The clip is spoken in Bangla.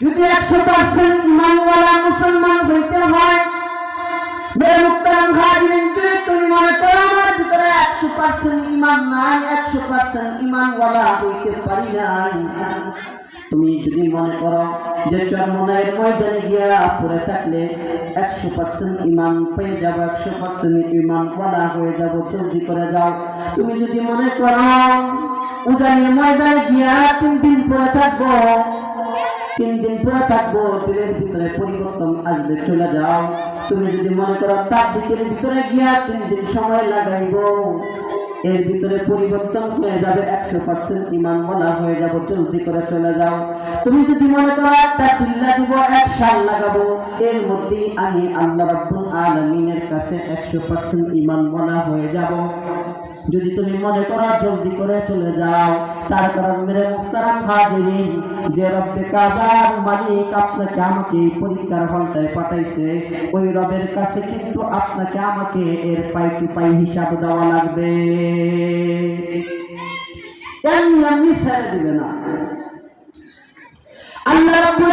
যদি একশো পার্সেন্ট ইমানওয়ালা মুসলমান হইতে হয় তুমি মনে করো একশো পার্সেন্ট নাই, একশো পার্সেন্ট তুমি যদি যে গিয়া থাকলে একশো পার্সেন্ট যাব, একশো পার্সেন্ট হয়ে যাব, জলদি করে যাও। তুমি যদি মনে করো উদানের ময়দানে গিয়া তিন দিন পরে থাকব তিন দিন পরে থাকব দিনের ভিতরে পরিবর্তন আসবে, চলে যাও। তুমি যদি মনে করো তার দিকের ভিতরে গিয়া তিন দিন সময় লাগাইব, এর ভিতরে পরিবর্তন হয়ে যাবে একশো পার্সেন্ট ইমান বলা হয়ে যাব, জলদি করে চলে যাও। তুমি যদি মনে করো একটা চিল্লা দিব, এক সাল লাগাবো, এর মধ্যেই আমি আল্লাহ রব্বুল আলমিনের কাছে একশো পার্সেন্ট ইমান বলা হয়ে যাব। যদি তুমি মনে করো জলদি করে চলে যাও, তার কারণ মেরে মুক্তারাম হাজিরিন, যে রব্বে কাবার মালিক আপনাকে আমাকে পরীক্ষার হলটায় পাঠাইছে, ওই রবের কাছে কিন্তু আপনাকে আমাকে এর পাই টু পাই হিসাব দেওয়া লাগবে। এমনি ছেড়ে দিবে না। আল্লাহ রাব্বুল